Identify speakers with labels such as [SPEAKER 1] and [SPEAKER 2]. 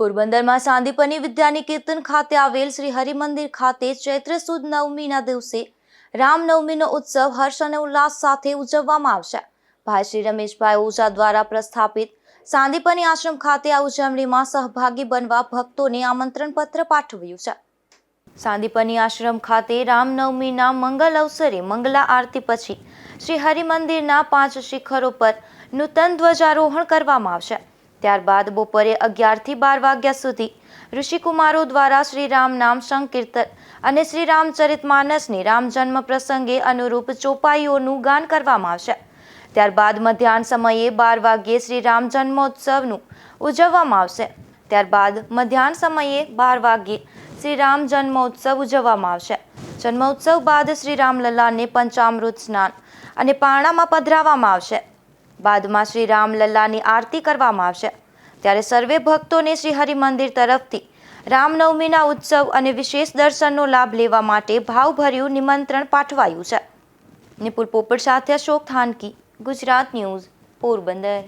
[SPEAKER 1] પોરબંદરમાં સાંદીપની વિદ્યાનિકેતન ખાતે આવેલ શ્રી હરિમંદિર ખાતે ચૈત્ર સુદ નવમીના દિવસે રામનવમીનો ઉત્સવ હર્ષ અને ઉલ્લાસ સાથે ઉજવવામાં આવશે. ભાઈ શ્રી રમેશભાઈ ઓઝા દ્વારા પ્રસ્થાપિત સાંદીપની આશ્રમ ખાતે આ ઉજવણીમાં સહભાગી બનવા ભક્તોને આમંત્રણ પત્ર પાઠવ્યું છે. સાંદીપની આશ્રમ ખાતે રામનવમીના મંગલ અવસરે મંગલા આરતી પછી શ્રી હરિમંદિરના પાંચ શિખરો પર નૂતન ધ્વજારોહણ કરવામાં આવશે. ત્યારબાદ બપોરે અગિયારથી બાર વાગ્યા સુધી ઋષિકુમારો દ્વારા શ્રી રામ નામ સંકીર્તન અને શ્રી રામચરિત માનસની રામ જન્મ પ્રસંગે અનુરૂપ ચોપાઈઓનું ગાન કરવામાં આવશે. ત્યારબાદ મધ્યાહન સમયે બાર વાગ્યે શ્રી રામ જન્મોત્સવનું ઉજવવામાં આવશે. ત્યારબાદ મધ્યાહન સમયે બાર વાગ્યે શ્રી રામ જન્મોત્સવ ઉજવવામાં આવશે. જન્મોત્સવ બાદ શ્રી રામલલ્લાને પંચામૃત સ્નાન અને પારણામાં પધરાવવામાં આવશે. બાદમાં શ્રી રામલલ્લાની આરતી કરવામાં આવશે. ત્યારે સર્વે ભક્તોને શ્રી હરિમંદિર તરફથી રામનવમીના ઉત્સવ અને વિશેષ દર્શનનો લાભ લેવા માટે ભાવભર્યું નિમંત્રણ પાઠવાયું છે. નિપુલ પોપટ સાથે અશોક થાનકી, ગુજરાત ન્યૂઝ, પોરબંદર.